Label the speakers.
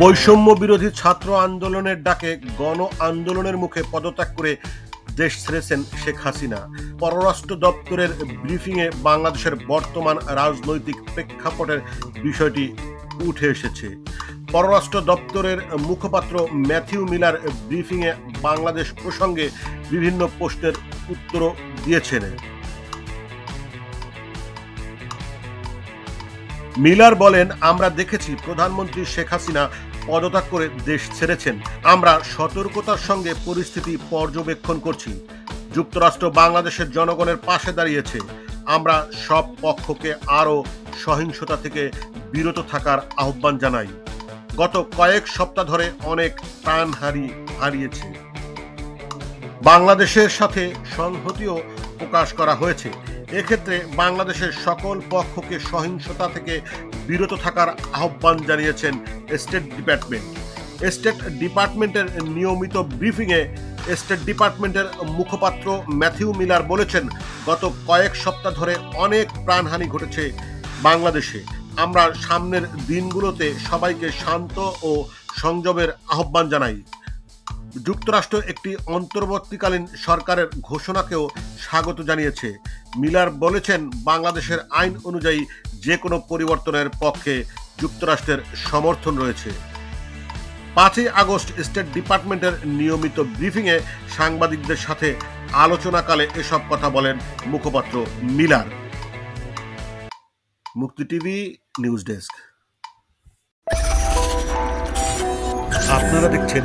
Speaker 1: বৈষম্য বিরোধী ছাত্র আন্দোলনের ডাকে গণ আন্দোলনের মুখে পদত্যাগ করে দেশ ছেড়েছেন শেখ হাসিনা। পররাষ্ট্র দপ্তরের ব্রিফিংয়ে বাংলাদেশের বর্তমান রাজনৈতিক প্রেক্ষাপটের বিষয়টি উঠে এসেছে। পররাষ্ট্র দপ্তরের মুখপাত্র ম্যাথিউ মিলার ব্রিফিংয়ে বাংলাদেশ প্রসঙ্গে বিভিন্ন প্রশ্নের উত্তর দিয়েছেন। মিলার বলেন, আমরা দেখেছি প্রধানমন্ত্রী শেখ হাসিনা পদত্যাগ করে দেশ ছেড়েছেন। আমরা সতর্কতার সঙ্গে পরিস্থিতি পর্যবেক্ষণ করছি। যুক্তরাষ্ট্র বাংলাদেশের জনগণের পাশে দাঁড়িয়েছে। আমরা সব পক্ষকে আরও সহিংসতা থেকে বিরত থাকার আহ্বান জানাই। গত কয়েক সপ্তাহ ধরে অনেক প্রাণ হারি হারিয়েছে। বাংলাদেশের সাথে সংহতিও প্রকাশ করা হয়েছে। এক্ষেত্রে বাংলাদেশের সকল পক্ষকে সহিংসতা থেকে বিরত থাকার আহ্বান জানিয়েছেন স্টেট ডিপার্টমেন্ট। স্টেট ডিপার্টমেন্টের নিয়মিত ব্রিফিংয়ে স্টেট ডিপার্টমেন্টের মুখপাত্র ম্যাথিউ মিলার বলেছেন, গত কয়েক সপ্তাহ ধরে অনেক প্রাণহানি ঘটেছে বাংলাদেশে। আমরা সামনের দিনগুলোতে সবাইকে শান্ত ও সংযমের আহ্বান জানাই। যুক্তরাষ্ট্র একটি অন্তর্বর্তীকালীন সরকারের ঘোষণাকেও স্বাগত জানিয়েছে। মিলার বলেছেন, বাংলাদেশের আইন অনুযায়ী যে কোনো পরিবর্তনের পক্ষে যুক্তরাষ্ট্রের সমর্থন রয়েছে। পাঁচই আগস্ট স্টেট ডিপার্টমেন্টের নিয়মিত ব্রিফিংয়ে সাংবাদিকদের সাথে আলোচনাকালে এসব কথা বলেন মুখপাত্র মিলার। মুক্তি টিভি, নিউজ ডেস্ক। আপনারা দেখছেন